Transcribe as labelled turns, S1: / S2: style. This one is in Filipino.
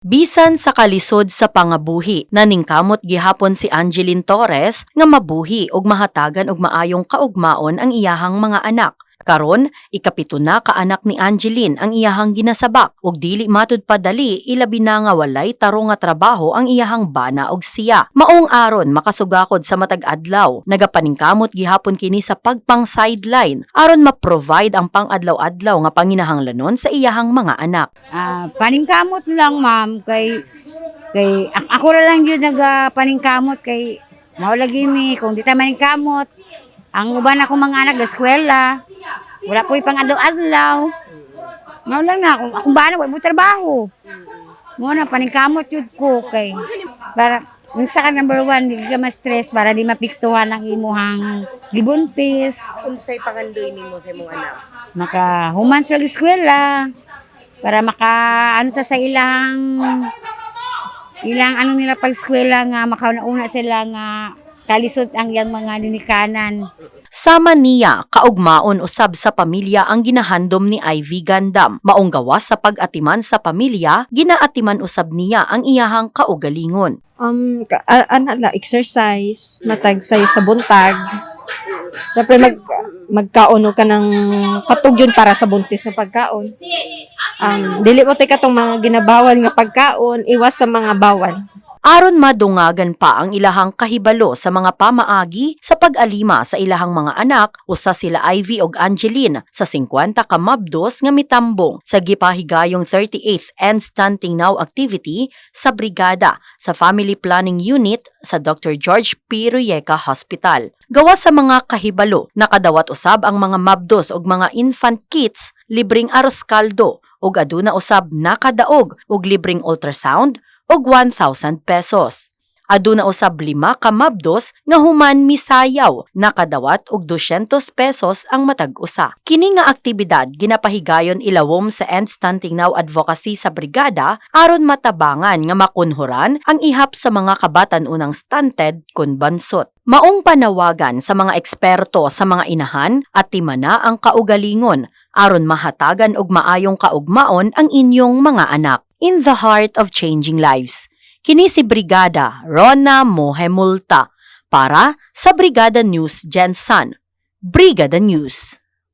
S1: Bisan sa kalisod sa pangabuhi, naningkamot gihapon si Angeline Torres nga mabuhi og mahatagan og maayong kaugmaon ang iyahang mga anak. Karon, ikapito na ka anak ni Angeline ang iyahang ginasabak ug dili matud padali ilabi na nga walay tarong nga trabaho ang iyahang bana og siya. Maong aron makasugakod sa matag adlaw, nagapaningkamot gihapon kini sa pagpang sideline aron ma-provide ang pang-adlaw-adlaw nga panginahanglanon sa iyahang mga anak.
S2: Ah, paningkamot lang ma'am kay kay ak- ako ra lang jud naga paningkamot kay mao lagi ni kung di ta maningkamot ang uban ako mga anak sa eskwela wala po pang adlaw-adlaw mao lang na akong akong bana wala mo trabaho. Mo na paningkamot jud ko kay para unsa ka number one di ka ma-stress para di mapiktuhan ang imuhang gibuntis
S3: unsay pangandoy nimo sa imong anak?
S2: maka human sa eskwela para maka ano sa sa ilang ilang ano nila pag eskwela nga makauna sila nga kalisod ang yang mga dinikanan
S1: Sama niya, kaugmaon usab sa pamilya ang ginahandom ni Ivy Gandam. Maong gawas sa pag-atiman sa pamilya, ginaatiman usab niya ang iyahang kaugalingon.
S4: um ka- a- ana la exercise matag sayo sa buntag Siyempre mag magkaon ka ng katog yun para sa buntis sa pagkaon. Um, dili mo tay katong mga ginabawal nga pagkaon, iwas sa mga bawal.
S1: Aron madungagan pa ang ilahang kahibalo sa mga pamaagi sa pag-alima sa ilahang mga anak, usa sila Ivy ug Angeline sa 50 ka mabdos nga mitambong sa gipahigayong 38th End Stunting Now activity sa brigada sa Family Planning Unit sa Dr. George P. Ruyeca Hospital. Gawas sa mga kahibalo, nakadawat usab ang mga mabdos ug mga infant kits, libreng aros kaldo ug aduna usab nakadaog ug libreng ultrasound og 1,000 pesos. Aduna usab lima ka mabdos nga human misayaw nakadawat og 200 pesos ang matag usa. Kini nga aktibidad ginapahigayon ilawom sa End Stunting Now Advocacy sa brigada aron matabangan nga makunhuran ang ihap sa mga kabatan unang stunted kun bansot. Maong panawagan sa mga eksperto sa mga inahan at timana ang kaugalingon aron mahatagan og maayong kaugmaon ang inyong mga anak. In the heart of changing lives. Kini si Brigada Rona Mohemulta para sa Brigada News Jensen. Brigada News.